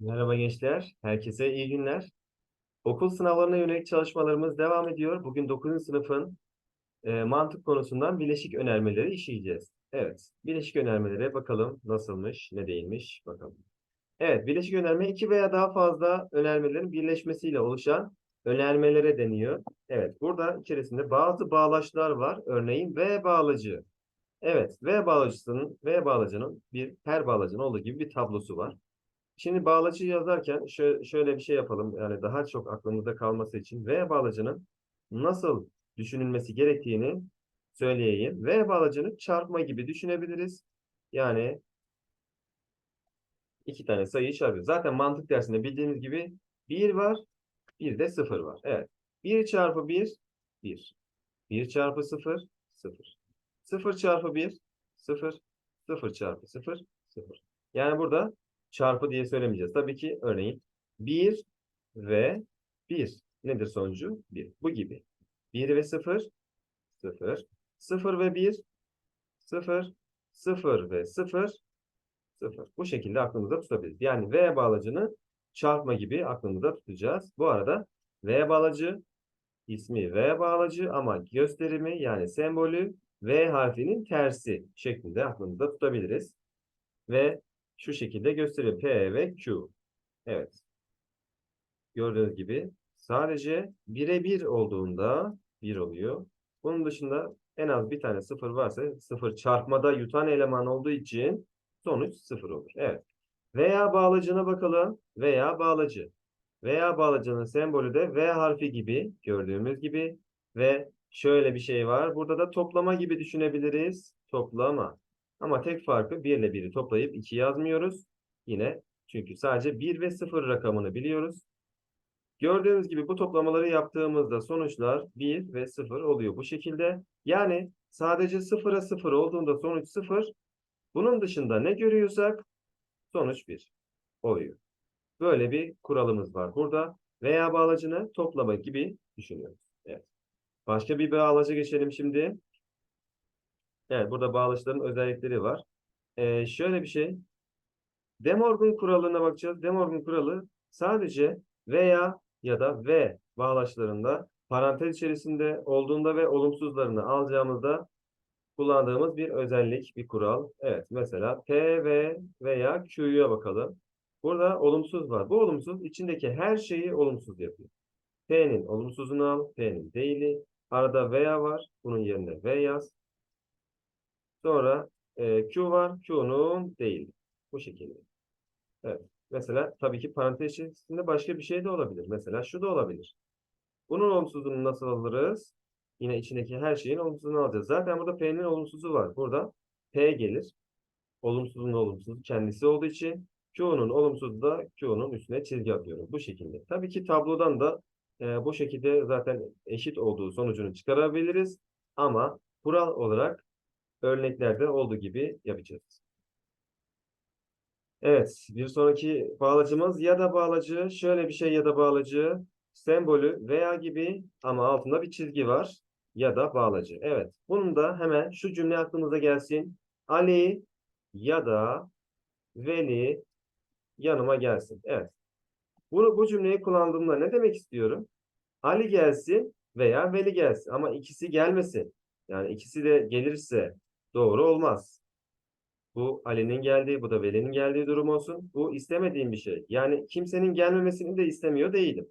Merhaba gençler, herkese iyi günler. Okul sınavlarına yönelik çalışmalarımız devam ediyor. Bugün 9. sınıfın e, mantık konusundan bileşik önermeleri işleyeceğiz. Evet, bileşik önermelere bakalım nasılmış, ne değilmiş bakalım. Evet, bileşik önerme iki veya daha fazla önermelerin birleşmesiyle oluşan önermelere deniyor. Evet, burada içerisinde bazı bağlaçlar var. Örneğin V bağlacı. Evet, V bağlacısının, V bağlacının bir her bağlacının olduğu gibi bir tablosu var. Şimdi bağlacı yazarken şö- şöyle bir şey yapalım. Yani daha çok aklımızda kalması için V bağlacının nasıl düşünülmesi gerektiğini söyleyeyim. V bağlacını çarpma gibi düşünebiliriz. Yani iki tane sayıyı çarpıyoruz. Zaten mantık dersinde bildiğiniz gibi 1 var, bir de 0 var. Evet. 1 çarpı 1, 1. 1 çarpı 0, 0. 0 çarpı 1, 0. 0 çarpı 0, 0. Yani burada çarpı diye söylemeyeceğiz. Tabii ki örneğin 1 ve 1 nedir sonucu? 1. Bu gibi. 1 ve 0 0 0 ve 1 0 0 ve 0 0. Bu şekilde aklımızda tutabiliriz. Yani V bağlacını çarpma gibi aklımızda tutacağız. Bu arada V bağlacı ismi V bağlacı ama gösterimi yani sembolü V harfinin tersi şeklinde aklımızda tutabiliriz. Ve şu şekilde gösteriyor. P ve Q. Evet. Gördüğünüz gibi sadece birebir olduğunda 1 oluyor. Bunun dışında en az bir tane sıfır varsa sıfır çarpmada yutan eleman olduğu için sonuç sıfır olur. Evet. Veya bağlacına bakalım. Veya bağlacı. Veya bağlacının sembolü de V harfi gibi gördüğümüz gibi ve şöyle bir şey var. Burada da toplama gibi düşünebiliriz. Toplama. Ama tek farkı 1 ile 1'i toplayıp 2 yazmıyoruz. Yine çünkü sadece 1 ve 0 rakamını biliyoruz. Gördüğünüz gibi bu toplamaları yaptığımızda sonuçlar 1 ve 0 oluyor bu şekilde. Yani sadece 0'a 0 olduğunda sonuç 0. Bunun dışında ne görüyorsak sonuç 1 oluyor. Böyle bir kuralımız var burada. Veya bağlacını toplama gibi düşünüyoruz. Evet. Başka bir bağlaca geçelim şimdi. Evet, burada bağlaçların özellikleri var. Ee, şöyle bir şey. De Morgan kuralına bakacağız. De Morgan kuralı sadece veya ya da ve bağlaçlarında parantez içerisinde olduğunda ve olumsuzlarını alacağımızda kullandığımız bir özellik, bir kural. Evet, mesela P, V veya Q'ya bakalım. Burada olumsuz var. Bu olumsuz içindeki her şeyi olumsuz yapıyor. P'nin olumsuzunu al, P'nin değili. Arada veya var. Bunun yerine V yaz. Sonra e, Q var. Q'nun değil. Bu şekilde. Evet. Mesela tabii ki parantez içerisinde başka bir şey de olabilir. Mesela şu da olabilir. Bunun olumsuzluğunu nasıl alırız? Yine içindeki her şeyin olumsuzluğunu alacağız. Zaten burada P'nin olumsuzu var. Burada P gelir. Olumsuzun olumsuzu kendisi olduğu için Q'nun olumsuzu da Q'nun üstüne çizgi atıyorum. Bu şekilde. Tabii ki tablodan da e, bu şekilde zaten eşit olduğu sonucunu çıkarabiliriz. Ama kural olarak örneklerde olduğu gibi yapacağız. Evet, bir sonraki bağlacımız ya da bağlacı, şöyle bir şey ya da bağlacı, sembolü veya gibi ama altında bir çizgi var ya da bağlacı. Evet, bunun da hemen şu cümle aklınıza gelsin. Ali ya da Veli yanıma gelsin. Evet. Bunu bu cümleyi kullandığımda ne demek istiyorum? Ali gelsin veya Veli gelsin ama ikisi gelmesin. Yani ikisi de gelirse doğru olmaz. Bu Ali'nin geldiği, bu da Veli'nin geldiği durum olsun. Bu istemediğim bir şey. Yani kimsenin gelmemesini de istemiyor değilim.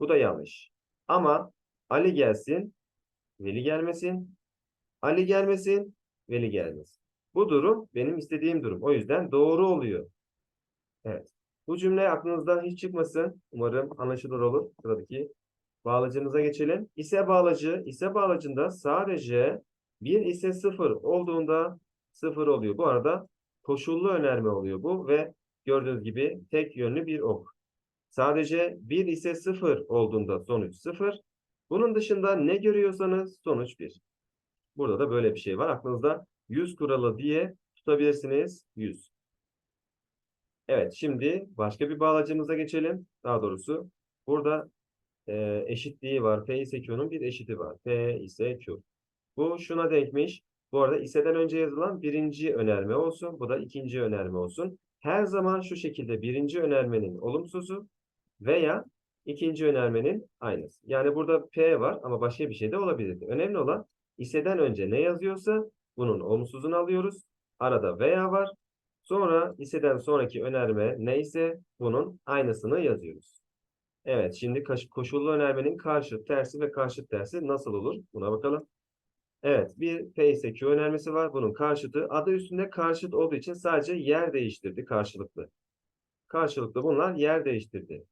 Bu da yanlış. Ama Ali gelsin, Veli gelmesin. Ali gelmesin, Veli gelmesin. Bu durum benim istediğim durum. O yüzden doğru oluyor. Evet. Bu cümle aklınızdan hiç çıkmasın. Umarım anlaşılır olur. Sıradaki bağlacımıza geçelim. İse bağlacı, ise bağlacında sadece bir ise sıfır olduğunda sıfır oluyor. Bu arada koşullu önerme oluyor bu ve gördüğünüz gibi tek yönlü bir ok. Sadece bir ise sıfır olduğunda sonuç sıfır. Bunun dışında ne görüyorsanız sonuç bir. Burada da böyle bir şey var. Aklınızda 100 kuralı diye tutabilirsiniz. 100. Evet şimdi başka bir bağlacımıza geçelim. Daha doğrusu burada e, eşitliği var. P ise Q'nun bir eşiti var. P ise Q. Bu şuna denkmiş. Bu arada iseden önce yazılan birinci önerme olsun. Bu da ikinci önerme olsun. her zaman şu şekilde birinci önermenin olumsuzu veya ikinci önermenin aynısı. Yani burada P var ama başka bir şey de olabilirdi. Önemli olan iseden önce ne yazıyorsa bunun olumsuzunu alıyoruz. Arada veya var. Sonra iseden sonraki önerme neyse bunun aynısını yazıyoruz. Evet, şimdi koşullu önermenin karşıt tersi ve karşıt tersi nasıl olur? Buna bakalım. Evet, bir P ise Q önermesi var. Bunun karşıtı adı üstünde karşıt olduğu için sadece yer değiştirdi karşılıklı. Karşılıklı bunlar yer değiştirdi.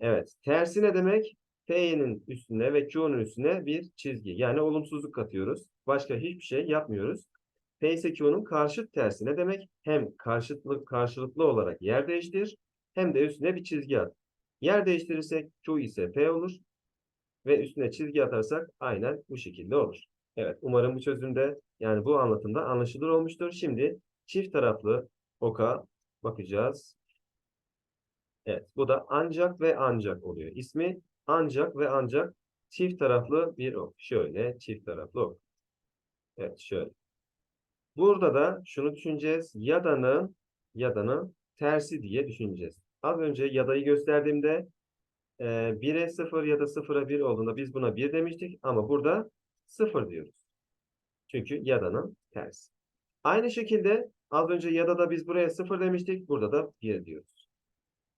Evet, tersi ne demek? P'nin üstüne ve Q'nun üstüne bir çizgi. Yani olumsuzluk katıyoruz. Başka hiçbir şey yapmıyoruz. P ise Q'nun karşıt tersi ne demek? Hem karşıtlı, karşılıklı olarak yer değiştir hem de üstüne bir çizgi at. Yer değiştirirsek Q ise P olur ve üstüne çizgi atarsak aynen bu şekilde olur. Evet, umarım bu çözümde yani bu anlatımda anlaşılır olmuştur. Şimdi çift taraflı oka bakacağız. Evet, bu da ancak ve ancak oluyor. İsmi ancak ve ancak çift taraflı bir ok. Şöyle çift taraflı ok. Evet, şöyle. Burada da şunu düşüneceğiz. Yadanın yadanın tersi diye düşüneceğiz. Az önce yadayı gösterdiğimde e, 1'e 0 ya da 0'a 1 olduğunda biz buna 1 demiştik ama burada 0 diyoruz. Çünkü yadanın tersi. Aynı şekilde az önce yadada biz buraya 0 demiştik. Burada da 1 diyoruz.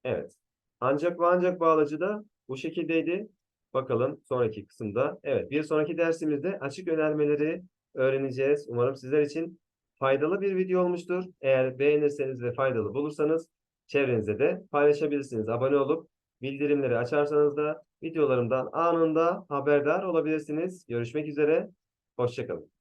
Evet. Ancak ve ancak bağlacı da bu şekildeydi. Bakalım sonraki kısımda. Evet bir sonraki dersimizde açık önermeleri öğreneceğiz. Umarım sizler için faydalı bir video olmuştur. Eğer beğenirseniz ve faydalı bulursanız çevrenizde de paylaşabilirsiniz. Abone olup bildirimleri açarsanız da videolarımdan anında haberdar olabilirsiniz. Görüşmek üzere. Hoşçakalın.